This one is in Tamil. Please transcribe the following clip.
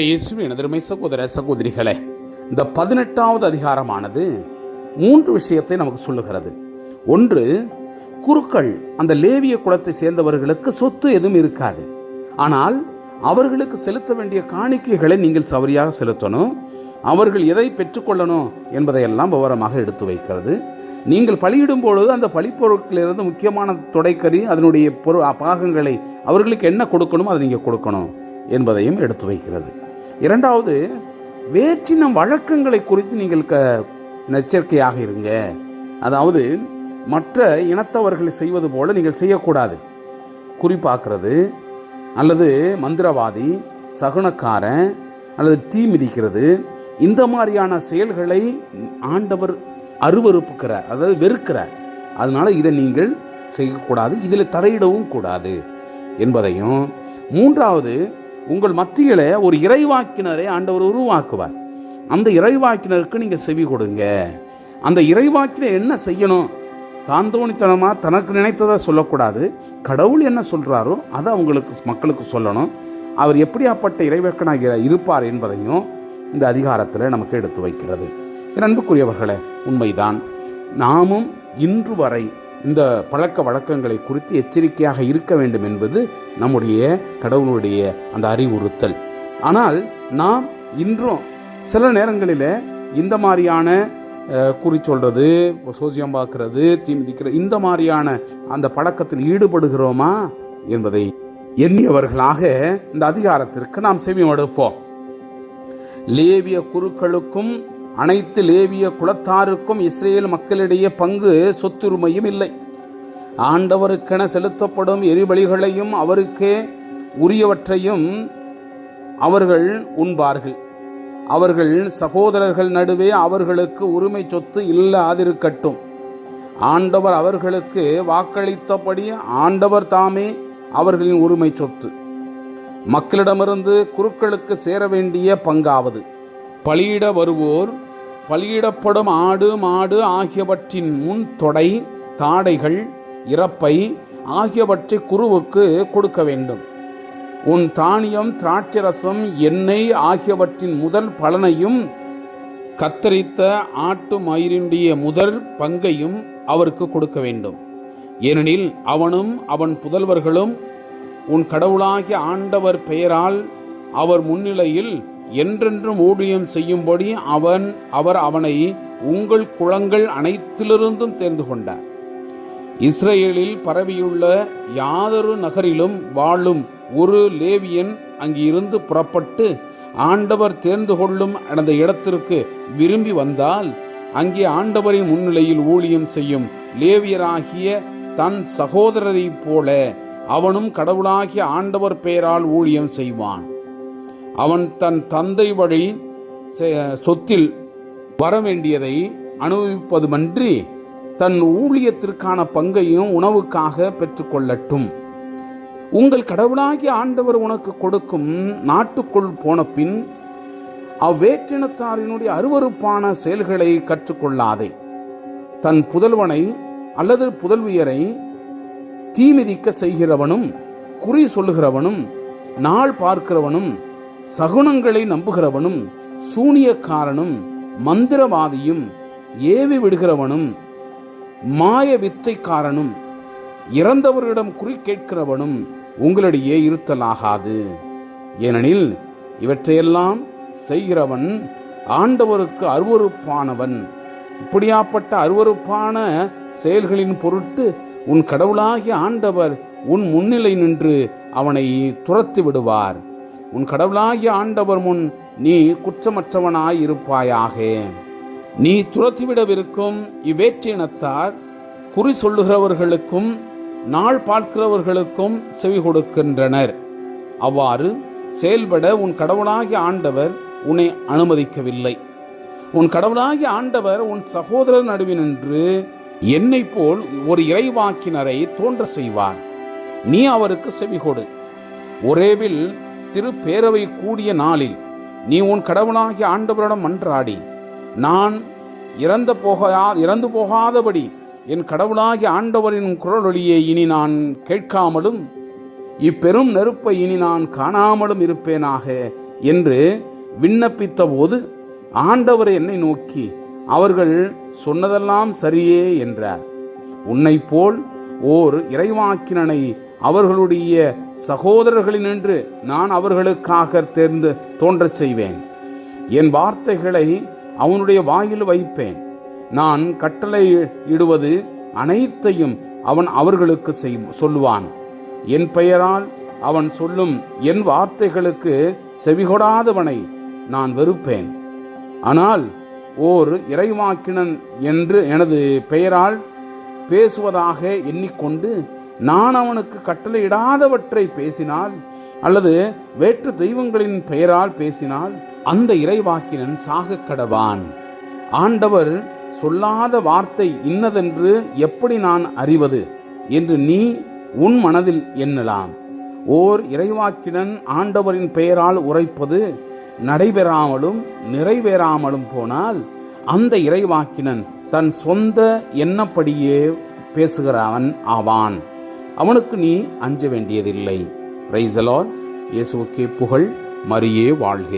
கிறிஸ்தே இயேசுவின் எனதருமை சகோதர சகோதரிகளே இந்த பதினெட்டாவது அதிகாரமானது மூன்று விஷயத்தை நமக்கு சொல்லுகிறது. ஒன்று குருக்கள் அந்த லேவிய குலத்தை சேர்ந்தவர்களுக்கு சொத்து எதுவும் இருக்காது. ஆனால் அவர்களுக்கு செலுத்த வேண்டிய காணிக்கைகளை நீங்கள் சவரியாக செலுத்தணும். அவர்கள் எதை பெற்றுக்கொள்ளணும் என்பதையெல்லாம் விவரமாக எடுத்து வைக்கிறது. நீங்கள் பலியிடும் பொழுது அந்த பழிப்பொருட்களிலிருந்து முக்கியமான தொடைக்கறி அதனுடைய பொரு பாகங்களை அவர்களுக்கு என்ன கொடுக்கணுமோ அதை நீங்கள் கொடுக்கணும் என்பதையும் எடுத்து வைக்கிறது. இரண்டாவது வேற்றின வழக்கங்களை குறித்து நீங்கள் க எச்சரிக்கையாக இருங்க. அதாவது மற்ற இனத்தவர்களை செய்வது போல நீங்கள் செய்யக்கூடாது. குறிப்பாக்குறது அல்லது மந்திரவாதி சகுனக்காரன் அல்லது தீ மிதிக்கிறது இந்த மாதிரியான செயல்களை ஆண்டவர் அருவறுப்புக்கிறார் அதாவது வெறுக்கிறார். அதனால் இதை நீங்கள் செய்யக்கூடாது இதில் தலையிடவும் கூடாது என்பதையும். மூன்றாவது உங்கள் மத்தியில் ஒரு இறைவாக்கினரை ஆண்டவர் உருவாக்குவார். அந்த இறைவாக்கினருக்கு நீங்கள் செவி கொடுங்க. அந்த இறைவாக்கினர் என்ன செய்யணும்? தாந்தோணித்தனமாக தனக்கு நினைத்ததை சொல்லக்கூடாது. கடவுள் என்ன சொல்கிறாரோ அதை அவங்களுக்கு மக்களுக்கு சொல்லணும். அவர் எப்படியாப்பட்ட இறைவக்கனாக இருப்பார் என்பதையும் இந்த அதிகாரத்தில் நமக்கு எடுத்து வைக்கிறது. அன்புக்குரியவர்களே உண்மைதான். நாமும் இன்று வரை இந்த பழக்க வழக்கங்களை குறித்து எச்சரிக்கையாக இருக்க வேண்டும் என்பது நம்முடைய கடவுளுடைய அந்த அறிவுறுத்தல். ஆனால் நாம் இன்றும் சில நேரங்களில் இந்த மாதிரியான குறி சொல்கிறது சோசியம் பார்க்கறது தீமிதிக்கிறது இந்த மாதிரியான அந்த பழக்கத்தில் ஈடுபடுகிறோமா என்பதை எண்ணியவர்களாக இந்த அதிகாரத்திற்கு நாம் செவியம் எடுப்போம் லேவிய குருக்களுக்கும் அனைத்து லேவிய குலத்தாருக்கும் இஸ்ரேல் மக்களிடையே பங்கு சொத்துரிமையும் இல்லை. ஆண்டவருக்கென செலுத்தப்படும் எரிபலிகளையும் அவருக்கே உரியவற்றையும் அவர்கள் உண்பார்கள். அவர்கள் சகோதரர்கள் நடுவே அவர்களுக்கு உரிமை சொத்து இல்லாதிருக்கட்டும். ஆண்டவர் அவர்களுக்கு வாக்களித்தபடி ஆண்டவர் தாமே அவர்களின் உரிமை சொத்து. மக்களிடமிருந்து குருக்களுக்கு சேர வேண்டிய பங்காவது. பலியிட வருவோர் பலியிடப்படும் ஆடு மாடு ஆகியவற்றின் முன் தொடை தாடைகள் இறப்பை ஆகியவற்றை குருவுக்கு கொடுக்க வேண்டும். உன் தானியம் திராட்சரசம் எண்ணெய் ஆகியவற்றின் முதல் பலனையும் கத்தரித்த ஆட்டு மயிரினுடைய முதல் பங்கையும் அவருக்கு கொடுக்க வேண்டும். ஏனெனில் அவனும் அவன் புதல்வர்களும் உன் கடவுளாகிய ஆண்டவர் பெயரால் அவர் முன்னிலையில் என்றென்றும் ஊழியம் செய்யும்படி அவன் அவர் அவனை உங்கள் குளங்கள் அனைத்திலிருந்தும் தேர்ந்து கொண்டார். இஸ்ரேலில் பரவியுள்ள யாதொரு நகரிலும் வாழும் ஒரு லேவியன் அங்கிருந்து புறப்பட்டு ஆண்டவர் தேர்ந்து கொள்ளும் அந்த இடத்திற்கு விரும்பி வந்தால் அங்கே ஆண்டவரின் முன்னிலையில் ஊழியம் செய்யும் லேவியராகிய தன் சகோதரரைப் போல அவனும் கடவுளாகிய ஆண்டவர் பெயரால் ஊழியம் செய்வான். அவன் தன் தந்தை வழி செ- சொத்தில் வரவேண்டியதை அனுபவிப்பதுமன்றி தன் ஊழியத்திற்கான பங்கையும் உணவுக்காக பெற்றுக்கொள்ளட்டும். உங்கள் கடவுளாகிய ஆண்டவர் உனக்கு கொடுக்கும் நாட்டுக்குள் போன பின் அவ்வேற்றினத்தாரினுடைய அருவருப்பான செயல்களை கற்றுக்கொள்ளாதே. தன் புதல்வனை அல்லது புதல்வியரை தீமிதிக்க செய்கிறவனும் குறி சொல்லுகிறவனும் நாள் பார்க்கிறவனும் சகுனங்களை நம்புகிறவனும் சூனியக்காரனும் மந்திரவாதியும் ஏவி விடுகிறவனும் மாய வித்தைக்காரனும் இறந்தவர்களிடம் குறி கேட்கிறவனும் உங்களிடையே இருத்தலாகாது. ஏனெனில் இவற்றையெல்லாம் செய்கிறவன் ஆண்டவருக்கு அருவருப்பானவன். இப்படியாப்பட்ட அருவருப்பான செயல்களின் பொருட்டு உன் கடவுளாகிய ஆண்டவர் உன் முன்னிலை நின்று அவனை துரத்தி விடுவார். உன் கடவுளாகிய ஆண்டவர் முன் நீ குற்றமற்றவனாய் இருப்பாயாக நீ துரத்திவிடவிருக்கும் இவ்வேற்றினத்தார் குறி சொல்லுகிறவர்களுக்கும் நாள் பார்க்கிறவர்களுக்கும் செவி கொடுக்கின்றனர். அவ்வாறு செயல்பட உன் கடவுளாகிய ஆண்டவர் உன்னை அனுமதிக்கவில்லை. உன் கடவுளாகிய ஆண்டவர் உன் சகோதரர் நடுவே நின்று போல் ஒரு இறைவாக்கினரை தோன்ற செய்வார். நீ அவருக்கு செவி கொடு. ஒரேவில் திருப்பேரவை கூடிய நாளில் நீ உன் கடவுளாகிய ஆண்டவரிடம் மன்றாடி. நான் இறந்து போகா இறந்து போகாதபடி என் கடவுளாகிய ஆண்டவரின் குரலொலியை இனி நான் கேட்காமலும் இப்பெரும் நெருப்பை இனி நான் காணாமலும் இருப்பேனாக என்று விண்ணப்பித்தபோது ஆண்டவர் என்னை நோக்கி அவர்கள் சொன்னதெல்லாம் சரியே என்றார். உன்னைப் போல் ஓர் இறைவாக்கினனை அவர்களுடைய சகோதரர்களினின்று நான் அவர்களுக்காக தேர்ந்து தோன்றச் செய்வேன். என் வார்த்தைகளை அவனுடைய வாயில் வைப்பேன். நான் கட்டளை இடுவது அனைத்தையும் அவன் அவர்களுக்கு செய் சொல்லுவான். என் பெயரால் அவன் சொல்லும் என் வார்த்தைகளுக்கு செவிகொடாதவனை நான் வெறுப்பேன். ஆனால் ஓர் இறைவாக்கினன் என்று எனது பெயரால் பேசுவதாக எண்ணிக்கொண்டு நான் அவனுக்கு கட்டளையிடாதவற்றை பேசினால் அல்லது வேற்று தெய்வங்களின் பெயரால் பேசினால் அந்த இறைவாக்கினன் சாகக் கடவான். ஆண்டவர் சொல்லாத வார்த்தை இன்னதென்று எப்படி நான் அறிவது என்று நீ உன் மனதில் எண்ணலாம். ஓர் இறைவாக்கினன் ஆண்டவரின் பெயரால் உரைப்பது நடைபெறாமலும் நிறைவேறாமலும் போனால் அந்த இறைவாக்கினன் தன் சொந்த எண்ணப்படியே பேசுகிறவன் ஆவான். அவனுக்கு நீ அஞ்ச வேண்டியதில்லை. பிரைஸ் இயேசுவுக்கே புகழ் மரியே வாழ்க.